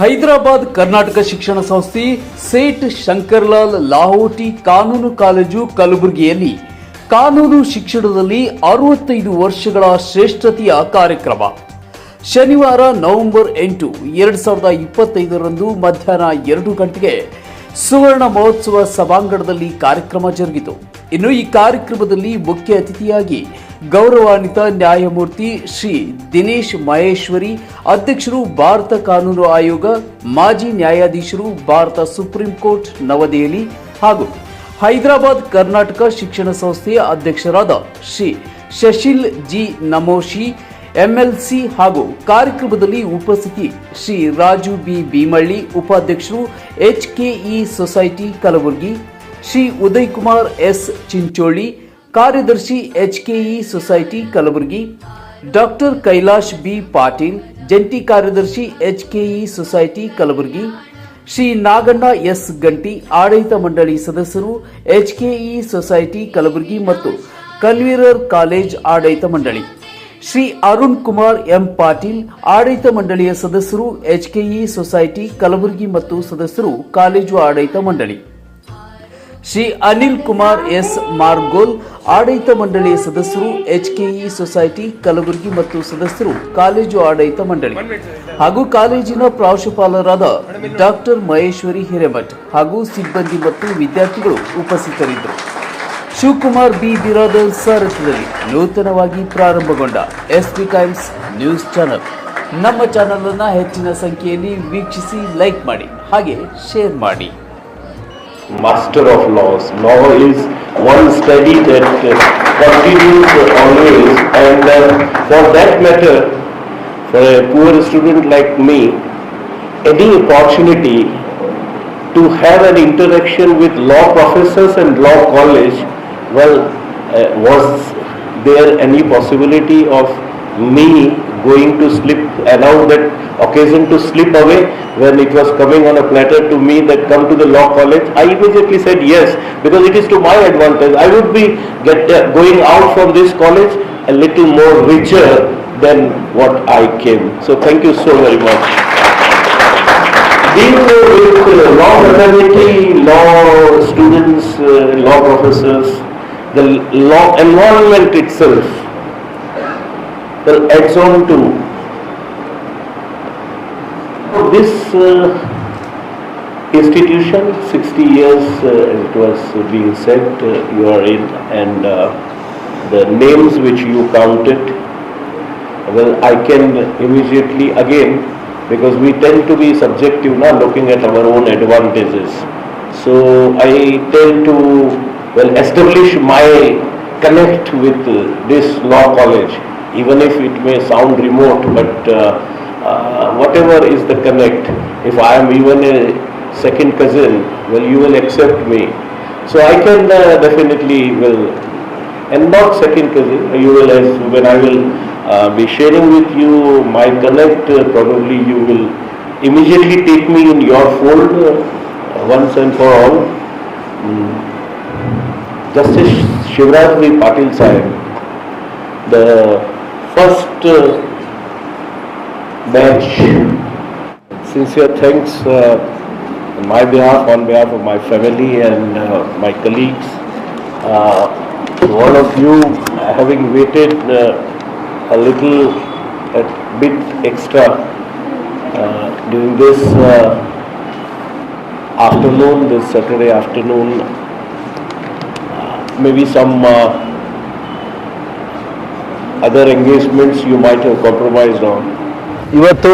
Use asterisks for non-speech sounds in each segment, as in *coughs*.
ಹೈದರಾಬಾದ್ ಕರ್ನಾಟಕ ಶಿಕ್ಷಣ ಸಂಸ್ಥೆ ಸೇಟ್ ಶಂಕರ್ಲಾಲ್ ಲಾಹೋಟಿ ಕಾನೂನು ಕಾಲೇಜು ಕಲಬುರಗಿಯಲ್ಲಿ ಕಾನೂನು ಶಿಕ್ಷಣದಲ್ಲಿ ಅರವತ್ತೈದು ವರ್ಷಗಳ ಶ್ರೇಷ್ಠತೆಯ ಕಾರ್ಯಕ್ರಮ. ಶನಿವಾರ ನವೆಂಬರ್ ಎಂಟು, ಎರಡು ಸಾವಿರದ ಇಪ್ಪತ್ತೈದರಂದು ಮಧ್ಯಾಹ್ನ ಎರಡು ಗಂಟೆಗೆ ಸುವರ್ಣ ಮಹೋತ್ಸವ ಸಭಾಂಗಣದಲ್ಲಿ ಕಾರ್ಯಕ್ರಮ ಜರುಗಿತು. ಇನ್ನು ಈ ಕಾರ್ಯಕ್ರಮದಲ್ಲಿ ಮುಖ್ಯ ಅತಿಥಿಯಾಗಿ ಗೌರವಾನ್ವಿತ ನ್ಯಾಯಮೂರ್ತಿ ಶ್ರೀ ದಿನೇಶ್ ಮಹೇಶ್ವರಿ, ಅಧ್ಯಕ್ಷರು ಭಾರತ ಕಾನೂನು ಆಯೋಗ, ಮಾಜಿ ನ್ಯಾಯಾಧೀಶರು ಭಾರತ ಸುಪ್ರೀಂ ಕೋರ್ಟ್ ನವದೆಹಲಿ ಹಾಗೂ ಹೈದರಾಬಾದ್ ಕರ್ನಾಟಕ ಶಿಕ್ಷಣ ಸಂಸ್ಥೆಯ ಅಧ್ಯಕ್ಷರಾದ ಶ್ರೀ ಶಶಿಲ್ ಜಿ ನಮೋಶಿ, ಎಂಎಲ್ಸಿ ಹಾಗೂ ಕಾರ್ಯಕ್ರಮದಲ್ಲಿ ಉಪಸ್ಥಿತಿ ಶ್ರೀ ರಾಜು ಬಿ ಭೀಮಳ್ಳಿ, ಉಪಾಧ್ಯಕ್ಷರು HKE society Kalaburagi, Shri Uday Kumar S Chincholi ಕಾರ್ಯದರ್ಶಿ HKE society Kalaburagi, doctor Kailash B Patil, ಜಂಟಿ ಕಾರ್ಯದರ್ಶಿ HKE society Kalaburagi, Shri Naganna S Ganti, ಆಡಳಿತ ಮಂಡಳಿ ಸದಸ್ಯರು ಎಚ್ಕೆಇ ಸೊಸೈಟಿ ಕಲಬುರಗಿ ಮತ್ತು ಕನ್ವೀರರ್ ಕಾಲೇಜ್ ಆಡಳಿತ ಮಂಡಳಿ. ಶ್ರೀ ಅರುಣ್ ಕುಮಾರ್ ಎಂ ಪಾಟೀಲ್, ಆಡಳಿತ ಮಂಡಳಿಯ ಸದಸ್ಯರು ಎಚ್ಕೆಇ ಸೊಸೈಟಿ ಕಲಬುರಗಿ ಮತ್ತು ಸದಸ್ಯರು ಕಾಲೇಜು ಆಡಳಿತ ಮಂಡಳಿ. ಶ್ರೀ ಅನಿಲ್ ಕುಮಾರ್ ಎಸ್ ಮಾರ್ಗೋಲ್, ಆಡಳಿತ ಮಂಡಳಿಯ ಸದಸ್ಯರು ಎಚ್ ಎಚ್ಕೆಇ ಸೊಸೈಟಿ, ಕಲಬುರಗಿ ಮತ್ತು ಸದಸ್ಯರು, ಕಾಲೇಜು ಆಡಳಿತ ಮಂಡಳಿ ಹಾಗೂ ಕಾಲೇಜಿನ ಪ್ರಾಂಶುಪಾಲರಾದ ಡಾಕ್ಟರ್ ಮಹೇಶ್ವರಿ ಹಿರೇಮಠ್ ಹಾಗೂ ಸಿಬ್ಬಂದಿ ಮತ್ತು ವಿದ್ಯಾರ್ಥಿಗಳು ಉಪಸ್ಥಿತರಿದ್ದರು. ಶಿವಕುಮಾರ್ ಬಿ. ಬಿರಾದರ್ ಸಾರಥ್ಯದಲ್ಲಿ ನೂತನವಾಗಿ ಪ್ರಾರಂಭಗೊಂಡ S T times news channel. ನಮ್ಮ ಚಾನಲ್ ಅನ್ನು ಹೆಚ್ಚಿನ ಸಂಖ್ಯೆಯಲ್ಲಿ ವೀಕ್ಷಿಸಿ ಲೈಕ್ ಮಾಡಿ, ಹಾಗೆ ಶೇರ್ ಮಾಡಿ. Master of laws. Law is one study that uh, continues always and uh, for that matter, for a poor student like me, any opportunity to have an interaction with law professors and law college, well, uh, was there any possibility of me going to slip, allow that occasion to slip away when it was coming on a platter to me that come to the law college? I immediately said yes, because it is to my advantage. I would be get, uh, going out from this college a little more richer than what I came. So thank you so very much. Being with uh, law fraternity, law students, uh, law professors, the law environment itself adds on to this uh, institution, 60 years uh, it was being said uh, you are in and uh, the names which you counted, well I can immediately again because we tend to be subjective now looking at our own advantages. So I tend to well establish my connect with uh, this law college even if it may sound remote but uh, uh, whatever is the connect if I am even a second cousin well you will accept me so I can uh, definitely will and not second cousin you will as when I will uh, be sharing with you my connect probably you will immediately take me in your fold uh, once and for all Mm. Justice Shivraj. Patil Sahib, the first uh, batch. Sincere thanks uh, on my behalf, on behalf of my family and uh, my colleagues. Uh, to all of you having waited uh, a little, a bit extra uh, during this uh, afternoon, this Saturday afternoon, maybe some uh, engagements you might have have on. ಇವತ್ತು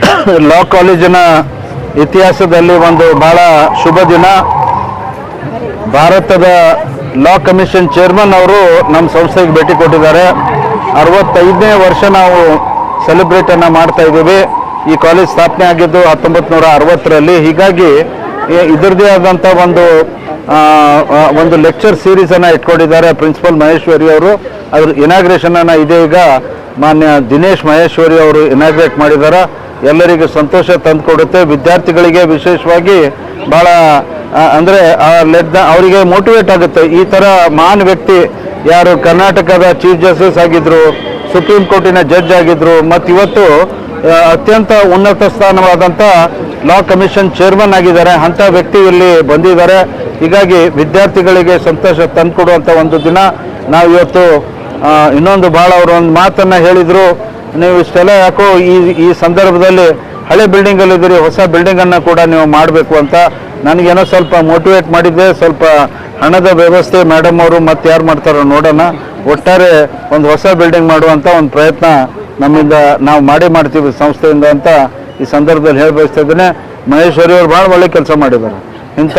*coughs* ಲಾ ಕಾಲೇಜಿನ ಇತಿಹಾಸದಲ್ಲಿ ಒಂದು ಬಹಳ ಶುಭ ದಿನ. ಭಾರತದ ಲಾ commission chairman ಅವರು ನಮ್ಮ ಸಂಸ್ಥೆಗೆ ಭೇಟಿ ಕೊಟ್ಟಿದ್ದಾರೆ. ಅರವತ್ತೈದನೇ ವರ್ಷ ನಾವು ಸೆಲೆಬ್ರೇಟನ್ನು ಮಾಡ್ತಾ ಇದ್ದೀವಿ. ಈ ಕಾಲೇಜ್ ಸ್ಥಾಪನೆ ಆಗಿದ್ದು ಹತ್ತೊಂಬತ್ತು ನೂರ ಅರವತ್ತರಲ್ಲಿ. ಹೀಗಾಗಿ ಇದರದೇ ಆದಂಥ ಒಂದು ಒಂದು ಲೆಕ್ಚರ್ ಸೀರೀಸನ್ನು ಇಟ್ಕೊಂಡಿದ್ದಾರೆ ಪ್ರಿನ್ಸಿಪಲ್ ಮಹೇಶ್ವರಿ ಅವರು. ಅದ್ರ ಇನಾಗ್ರೇಷನನ್ನು ಈಗ. ಮಾನ್ಯ ದಿನೇಶ್ ಮಹೇಶ್ವರಿ ಅವರು ಇನಾಗ್ರೇಟ್ ಮಾಡಿದ್ದಾರೆ. ಎಲ್ಲರಿಗೂ ಸಂತೋಷ ತಂದುಕೊಡುತ್ತೆ ವಿದ್ಯಾರ್ಥಿಗಳಿಗೆ ವಿಶೇಷವಾಗಿ ಭಾಳ ಆ, ಅಂದ್ರೆ ಲೆಟ್ ಅವರಿಗೆ ಮೋಟಿವೇಟ್ ಆಗುತ್ತೆ. ಈ ಥರ ಮಹಾನ್ ವ್ಯಕ್ತಿ ಯಾರು ಕರ್ನಾಟಕದ ಚೀಫ್ ಜಸ್ಟಿಸ್ ಆಗಿದ್ರು ಸುಪ್ರೀಂ ಕೋರ್ಟಿನ ಜಡ್ಜ್ ಆಗಿದ್ರು ಮತ್ತು ಇವತ್ತು ಅತ್ಯಂತ ಉನ್ನತ ಸ್ಥಾನವಾದಂಥ ಲಾ ಕಮಿಷನ್ ಚೇರ್ಮನ್ ಆಗಿದ್ದಾರೆ. ಅಂಥ ವ್ಯಕ್ತಿ ಇಲ್ಲಿ ಬಂದಿದ್ದಾರೆ. ಹೀಗಾಗಿ ವಿದ್ಯಾರ್ಥಿಗಳಿಗೆ ಸಂತೋಷ ತಂದುಕೊಡುವಂಥ ಒಂದು ದಿನ. ನಾವು ಇವತ್ತು ಇನ್ನೊಂದು ಭಾಳ ಅವರು ಒಂದು ಮಾತನ್ನು ಹೇಳಿದರು. ನೀವು ಇಷ್ಟೆಲ್ಲ ಯಾಕೋ ಈ ಈ ಸಂದರ್ಭದಲ್ಲಿ ಹಳೆ ಬಿಲ್ಡಿಂಗಲ್ಲಿದ್ದೀರಿ, ಹೊಸ ಬಿಲ್ಡಿಂಗನ್ನು ಕೂಡ ನೀವು ಮಾಡಬೇಕು ಅಂತ. ನನಗೇನೋ ಸ್ವಲ್ಪ ಮೋಟಿವೇಟ್ ಮಾಡಿದ್ದೆ. ಸ್ವಲ್ಪ ಹಣದ ವ್ಯವಸ್ಥೆ ಮೇಡಮ್ ಅವರು ಮತ್ತೆ ಯಾರು ಮಾಡ್ತಾರೋ ನೋಡೋಣ. ಒಟ್ಟಾರೆ ಒಂದು ಹೊಸ ಬಿಲ್ಡಿಂಗ್ ಮಾಡುವಂಥ ಒಂದು ಪ್ರಯತ್ನ ನಮ್ಮಿಂದ ನಾವು ಮಾಡಿ ಮಾಡ್ತೀವಿ ಸಂಸ್ಥೆಯಿಂದ ಅಂತ ಈ ಸಂದರ್ಭದಲ್ಲಿ ಹೇಳಿ ಬಯಸ್ತಾ ಇದ್ದೇನೆ, ಮಹೇಶ್ವರಿ ಅವರು ಭಾಳ ಒಳ್ಳೆ ಕೆಲಸ ಮಾಡಿದ್ದಾರೆ. ಇಂಥ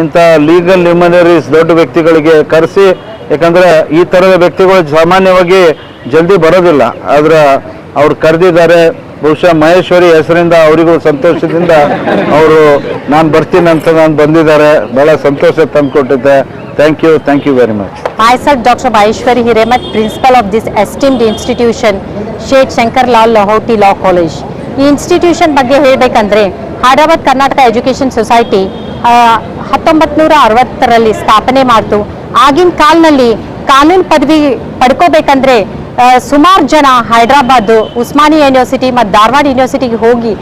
ಇಂಥ ಲೀಗಲ್ ಲ್ಯೂಮಿನರೀಸ್ ದೊಡ್ಡ ವ್ಯಕ್ತಿಗಳಿಗೆ ಕರೆಸಿ, ಯಾಕಂದರೆ ಈ ಥರದ ವ್ಯಕ್ತಿಗಳು ಸಾಮಾನ್ಯವಾಗಿ ಜಲ್ದಿ ಬರೋದಿಲ್ಲ. ಆದರೆ ಅವ್ರು ಕರೆದಿದ್ದಾರೆ, ಬಹುಶಃ ಮಹೇಶ್ವರಿ ಹೆಸರಿಂದ ಅವರಿಗೂ ಸಂತೋಷದಿಂದ ಅವರು, ನಾನು ಬರ್ತೀನಿ ಅಂತ ನಾನು ಬಂದಿದ್ದಾರೆ, ಬಹಳ ಸಂತೋಷ ತಂದುಕೊಟ್ಟಿದ್ದೆ. Thank you thank you very much I sir doctor Maheshwari Hiremath principal of this esteemed institution Shaikh Shankar Lal Lahoti law College. ಈ ಇನ್ಸ್ಟಿಟ್ಯೂಷನ್ ಬಗ್ಗೆ ಹೇಳಬೇಕಂದ್ರೆ ಹೈದರಾಬಾದ್ ಕರ್ನಾಟಕ ಎಜುಕೇಷನ್ ಸೊಸೈಟಿ ಹತ್ತೊಂಬತ್ತು ನೂರ ಅರವತ್ತರಲ್ಲಿ ಸ್ಥಾಪನೆ ಮಾಡ್ತು. ಆಗಿನ ಕಾಲದಲ್ಲಿ ಕಾನೂನು ಪದವಿ ಪಡ್ಕೋಬೇಕಂದ್ರೆ ಸುಮಾರು ಜನ ಹೈದರಾಬಾದ್, ಉಸ್ಮಾನಿ ಯೂನಿವರ್ಸಿಟಿ ಮತ್ತು ಧಾರವಾಡ ಯೂನಿವರ್ಸಿಟಿಗೆ ಹೋಗಿ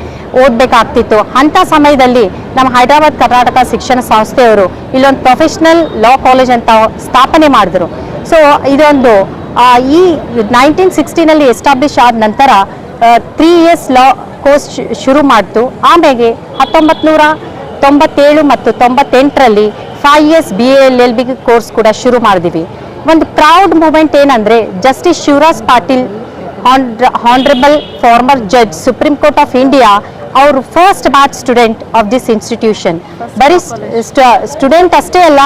ಓದಬೇಕಾಗ್ತಿತ್ತು. ಅಂಥ ಸಮಯದಲ್ಲಿ ನಮ್ಮ ಹೈದರಾಬಾದ್ ಕರ್ನಾಟಕ ಶಿಕ್ಷಣ ಸಂಸ್ಥೆಯವರು ಇಲ್ಲೊಂದು ಪ್ರೊಫೆಷ್ನಲ್ ಲಾ ಕಾಲೇಜ್ ಅಂತ ಸ್ಥಾಪನೆ ಮಾಡಿದ್ರು. ಸೊ ಇದೊಂದು ಈ ನೈನ್ಟೀನ್ ಸಿಕ್ಸ್ಟಿನಲ್ಲಿ ಎಸ್ಟಾಬ್ಲಿಷ್ ಆದ ನಂತರ ತ್ರೀ ಇಯರ್ಸ್ ಲಾ ಕೋರ್ಸ್ ಶುರು ಮಾಡ್ತು. ಆಮೇಲೆ ಹತ್ತೊಂಬತ್ತು ನೂರ ತೊಂಬತ್ತೇಳು ಮತ್ತು ತೊಂಬತ್ತೆಂಟರಲ್ಲಿ five years B L L B course ಕೂಡ ಶುರು ಮಾಡಿದ್ವಿ. ಒಂದು ಪ್ರೌಡ್ ಮೂಮೆಂಟ್ ಏನಂದರೆ justice Shivraj Patil honourable former judge supreme court of India ಅವರು first batch student of this institution ಬರೀ ಸ್ಟೂಡೆಂಟ್ ಅಷ್ಟೇ ಅಲ್ಲ,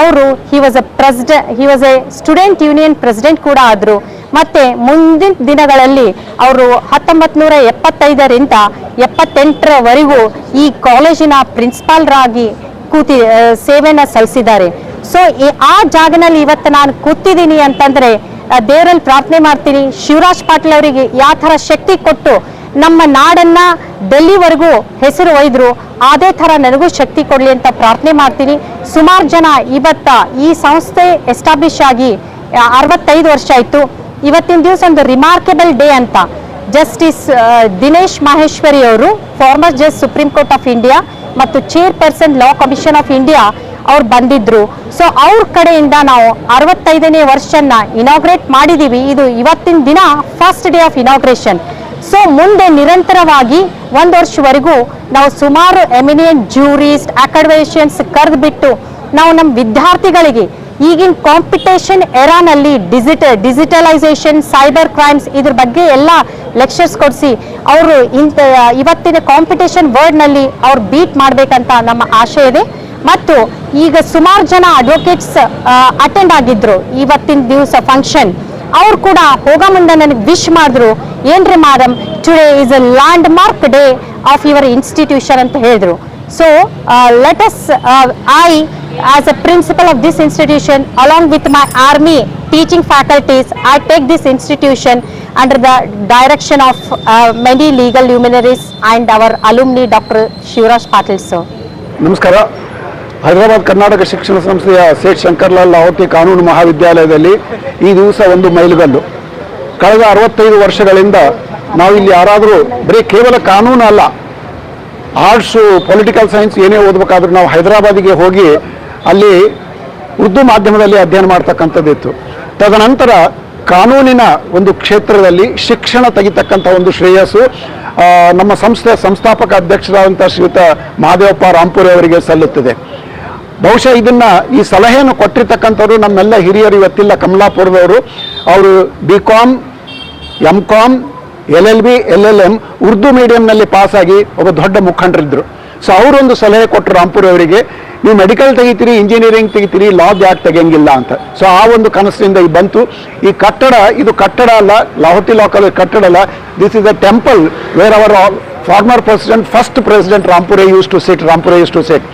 ಅವರು he was a president he was a student union president ಕೂಡ ಆದರು ಮತ್ತೆ ಮುಂದಿನ ದಿನಗಳಲ್ಲಿ ಅವರು ಹತ್ತೊಂಬತ್ತು ನೂರ ಎಪ್ಪತ್ತೈದರಿಂದ ಎಪ್ಪತ್ತೆಂಟರವರೆಗೂ ಈ ಕಾಲೇಜಿನ ಪ್ರಿನ್ಸಿಪಾಲ್ರಾಗಿ ಕೂತಿ ಸೇವೆನ ಸಲ್ಲಿಸಿದ್ದಾರೆ. ಸೊ ಆ ಜಾಗನಲ್ಲಿ ಇವತ್ತು ನಾನು ಕೂತಿದ್ದೀನಿ ಅಂತಂದ್ರೆ ದೇವರಲ್ಲಿ ಪ್ರಾರ್ಥನೆ ಮಾಡ್ತೀನಿ. ಶಿವರಾಜ್ ಪಾಟೀಲ್ ಅವರಿಗೆ ಯಾವ ಥರ ಶಕ್ತಿ ಕೊಟ್ಟು ನಮ್ಮ ನಾಡನ್ನ ಡೆಲ್ಲಿವರೆಗೂ ಹೆಸರು ಒಯ್ದರು, ಅದೇ ಥರ ನನಗೂ ಶಕ್ತಿ ಕೊಡಲಿ ಅಂತ ಪ್ರಾರ್ಥನೆ ಮಾಡ್ತೀನಿ. ಸುಮಾರು ಜನ ಇವತ್ತ ಈ ಸಂಸ್ಥೆ ಎಸ್ಟಾಬ್ಲಿಷ್ ಆಗಿ ಅರವತ್ತೈದು ವರ್ಷ ಆಯಿತು. ಇವತ್ತಿನ ದಿವಸ ಒಂದು ರಿಮಾರ್ಕೆಬಲ್ ಡೇ ಅಂತ. ಜಸ್ಟಿಸ್ ದಿನೇಶ್ ಮಹೇಶ್ವರಿ ಅವರು former just supreme court of India ಮತ್ತು chairperson law commission of India ಅವ್ರು ಬಂದಿದ್ರು. ಸೊ ಅವ್ರ ಕಡೆಯಿಂದ ನಾವು ಅರವತ್ತೈದನೇ ವರ್ಷನ್ನ ಇನಾಗ್ರೇಟ್ ಮಾಡಿದ್ದೀವಿ ಇದು ಇವತ್ತಿನ ದಿನ first day of inauguration so ಮುಂದೆ ನಿರಂತರವಾಗಿ ಒಂದು ವರ್ಷವರೆಗೂ ನಾವು ಸುಮಾರು ಎಮಿನಿಯಂಟ್ ಜ್ಯೂರಿಸ್ಟ್ ಅಕಾಡೆಮಿಷಿಯನ್ಸ್ ಕರೆದುಬಿಟ್ಟು ನಾವು ನಮ್ಮ ವಿದ್ಯಾರ್ಥಿಗಳಿಗೆ ಈಗಿನ ಕಾಂಪಿಟೇಷನ್ ಎರಾನಲ್ಲಿ ಡಿಜಿಟಲ್ ಡಿಜಿಟಲೈಸೇಷನ್ ಸೈಬರ್ ಕ್ರೈಮ್ಸ್ ಇದ್ರ ಬಗ್ಗೆ ಎಲ್ಲ ಲೆಕ್ಚರ್ಸ್ ಕೊಡಿಸಿ, ಅವರು ಇಂಥ ಇವತ್ತಿನ ಕಾಂಪಿಟೇಷನ್ ವರ್ಡ್ನಲ್ಲಿ ಅವ್ರು ಬೀಟ್ ಮಾಡಬೇಕಂತ ನಮ್ಮ ಆಶೆ ಇದೆ. ಮತ್ತು ಈಗ ಸುಮಾರು ಜನ ಅಡ್ವೊಕೇಟ್ಸ್ ಅಟೆಂಡ್ ಆಗಿದ್ರು ಇವತ್ತಿನ ದಿವಸ ಫಂಕ್ಷನ್ ಅವ್ರು ಕೂಡ ಹೋಗೋ ಮುಂದೆ ನನಗೆ ವಿಶ್ ಮಾಡಿದ್ರು, ಏನ್ರಿ madam today is a landmark day of your institution ಅಂತ ಹೇಳಿದ್ರು. So let us I as a principal of this institution along with my army teaching faculties i take this institution under the direction of uh, many legal luminaries and our alumni dr shivraj patil sir ನಮಸ್ಕಾರ ಹೈದರಾಬಾದ್ ಕರ್ನಾಟಕ ಶಿಕ್ಷಣ ಸಂಸ್ಥೆಯ ಸೇಠ್ ಶಂಕರ್ಲಾಲ್ ಲಾವತಿ ಕಾನೂನು ಮಹಾವಿದ್ಯಾಲಯದಲ್ಲಿ ಈ ದಿವಸ ಒಂದು ಮೈಲುಗಲ್ಲು ಕಳೆದ ಅರವತ್ತೈದು ವರ್ಷಗಳಿಂದ ನಾವು ಇಲ್ಲಿ ಯಾರಾದರೂ ಬರೀ ಕೇವಲ ಕಾನೂನು ಅಲ್ಲ ಆರ್ಟ್ಸು ಪೊಲಿಟಿಕಲ್ ಸೈನ್ಸ್ ಏನೇ ಓದಬೇಕಾದ್ರೂ ನಾವು ಹೈದರಾಬಾದಿಗೆ ಹೋಗಿ ಅಲ್ಲಿ ಉರ್ದು ಮಾಧ್ಯಮದಲ್ಲಿ ಅಧ್ಯಯನ ಮಾಡ್ತಕ್ಕಂಥದ್ದಿತ್ತು ತದನಂತರ ಕಾನೂನಿನ ಒಂದು ಕ್ಷೇತ್ರದಲ್ಲಿ ಶಿಕ್ಷಣ ತೆಗಿತಕ್ಕಂಥ ಒಂದು ಶ್ರೇಯಸ್ಸು ನಮ್ಮ ಸಂಸ್ಥೆ ಸಂಸ್ಥಾಪಕ ಅಧ್ಯಕ್ಷರಾದಂಥ ಶ್ರೀಯುತ ಮಹಾದೇವಪ್ಪ ರಾಂಪುರಿ ಅವರಿಗೆ ಸಲ್ಲುತ್ತದೆ. ಬಹುಶಃ ಇದನ್ನ ಈ ಸಲಹೆಯನ್ನು ಕೊಟ್ಟಿರ್ತಕ್ಕಂಥವ್ರು ನಮ್ಮೆಲ್ಲ ಹಿರಿಯರು ಇವತ್ತಿಲ್ಲ, ಕಮಲಾಪುರದವರು. ಅವರು B com M com L L B L L M Urdu ಮೀಡಿಯಂನಲ್ಲಿ ಪಾಸಾಗಿ ಒಬ್ಬ ದೊಡ್ಡ ಮುಖಂಡರಿದ್ದರು ಸೊ ಅವರೊಂದು ಸಲಹೆ ಕೊಟ್ಟರು ರಾಂಪುರಿ ಅವರಿಗೆ. ನೀವು ಮೆಡಿಕಲ್ ತೆಗಿತೀರಿ ಇಂಜಿನಿಯರಿಂಗ್ ತೆಗಿತೀರಿ ಲಾಬ್ ಯಾಕೆ ತೆಗಿಯಂಗಿಲ್ಲ ಅಂತ. ಸೊ ಆ ಒಂದು ಕನಸಿನಿಂದ ಈ ಬಂತು. ಈ ಕಟ್ಟಡ, ಇದು ಕಟ್ಟಡ ಅಲ್ಲ ಲಾಹೋಟಿ ಲಾಕಲ್ ಕಟ್ಟಡ ಅಲ್ಲ. This is a temple where our former president first president Rampure used to sit Rampure used to sit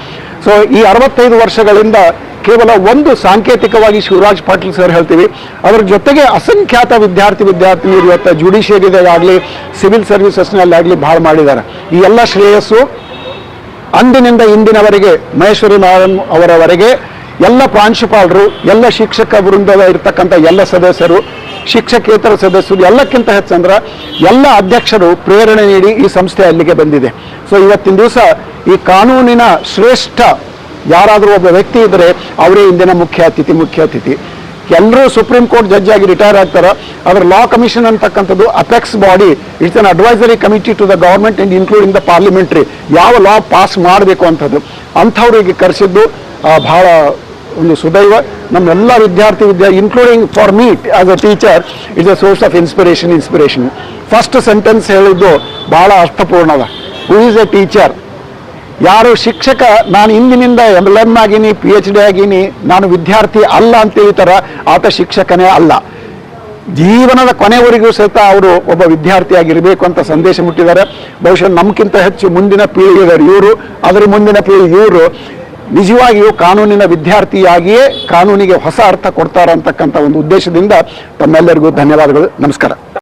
so ಈ ಅರವತ್ತೈದು ವರ್ಷಗಳಿಂದ ಕೇವಲ ಒಂದು ಸಾಂಕೇತಿಕವಾಗಿ ಶಿವರಾಜ್ ಪಾಟೀಲ್ ಸರ್ ಹೇಳ್ತೀವಿ. ಅದರ ಜೊತೆಗೆ ಅಸಂಖ್ಯಾತ ವಿದ್ಯಾರ್ಥಿ, ವಿದ್ಯಾರ್ಥಿನಿಯರು ಇವತ್ತು ಜುಡಿಷಿಯರಿದಾಗಲಿ ಸಿವಿಲ್ ಸರ್ವಿಸಸ್ನಲ್ಲಾಗಲಿ ಭಾಳ ಮಾಡಿದ್ದಾರೆ. ಈ ಎಲ್ಲ ಶ್ರೇಯಸ್ಸು ಅಂದಿನಿಂದ ಇಂದಿನವರೆಗೆ ಮಹೇಶ್ವರಿ ನಾರಾಯಣ್ ಅವರವರೆಗೆ ಎಲ್ಲ ಪ್ರಾಂಶುಪಾಲರು, ಎಲ್ಲ ಶಿಕ್ಷಕ ವೃಂದದ ಇರ್ತಕ್ಕಂಥ ಎಲ್ಲ ಸದಸ್ಯರು, ಶಿಕ್ಷಕೇತರ ಸದಸ್ಯರು, ಎಲ್ಲಕ್ಕಿಂತ ಹೆಚ್ಚಂದ್ರೆ ಎಲ್ಲ ಅಧ್ಯಕ್ಷರು ಪ್ರೇರಣೆ ನೀಡಿ ಈ ಸಂಸ್ಥೆ ಅಲ್ಲಿಗೆ ಬಂದಿದೆ. ಸೊ ಇವತ್ತಿನ ದಿವಸ ಈ ಕಾನೂನಿನ ಶ್ರೇಷ್ಠ ಯಾರಾದರೂ ಒಬ್ಬ ವ್ಯಕ್ತಿ ಇದ್ದರೆ ಅವರೇ ಇಂದಿನ ಮುಖ್ಯ ಅತಿಥಿ ಮುಖ್ಯ ಅತಿಥಿ. ಎಲ್ಲರೂ ಸುಪ್ರೀಂ ಕೋರ್ಟ್ ಜಡ್ಜ್ ಆಗಿ ರಿಟೈರ್ ಆಗ್ತಾರೆ, ಅದರ ಲಾ ಕಮಿಷನ್ ಅಂತಕ್ಕಂಥದ್ದು apex body it's an advisory committee to the government and including the parliamentary ಯಾವ ಲಾ ಪಾಸ್ ಮಾಡಬೇಕು ಅಂಥದ್ದು, ಅಂಥವ್ರಿಗೆ ಕರೆಸಿದ್ದು ಭಾಳ ಒಂದು ಸುದೈವ. ನಮ್ಮೆಲ್ಲ ವಿದ್ಯಾರ್ಥಿ ವಿದ್ಯಾ including for me as a teacher it's a source of inspiration inspiration first sentence ಹೇಳಿದ್ದು ಬಹಳ ಅರ್ಥಪೂರ್ಣದ. ಹೂ ಈಸ್ ಎ ಟೀಚರ್ ಯಾರು ಶಿಕ್ಷಕ, ನಾನು ಇಂದಿನಿಂದ ಎಂ ಎಲ್ ಎಂ ಆಗೀನಿ ಪಿ ಎಚ್ ಡಿ ಆಗೀನಿ, ನಾನು ವಿದ್ಯಾರ್ಥಿ ಅಲ್ಲ ಅಂತ ಹೇಳ್ತಾರ ಆತ ಶಿಕ್ಷಕನೇ ಅಲ್ಲ. ಜೀವನದ ಕೊನೆವರೆಗೂ ಸಹಿತ ಅವರು ಒಬ್ಬ ವಿದ್ಯಾರ್ಥಿಯಾಗಿರಬೇಕು ಅಂತ ಸಂದೇಶ ಮುಟ್ಟಿದ್ದಾರೆ. ಬಹುಶಃ ನಮಗಿಂತ ಹೆಚ್ಚು ಮುಂದಿನ ಪೀಳಿಗೆದವರು ಇವರು. ಅದರ ಮುಂದಿನ ಪೀಳಿಗೆ ಇವರು. ನಿಜವಾಗಿಯೂ ಕಾನೂನಿನ ವಿದ್ಯಾರ್ಥಿಯಾಗಿಯೇ ಕಾನೂನಿಗೆ ಹೊಸ ಅರ್ಥ ಕೊಡ್ತಾರೆ ಅಂತಕ್ಕಂಥ ಒಂದು ಉದ್ದೇಶದಿಂದ ತಮ್ಮೆಲ್ಲರಿಗೂ ಧನ್ಯವಾದಗಳು. ನಮಸ್ಕಾರ.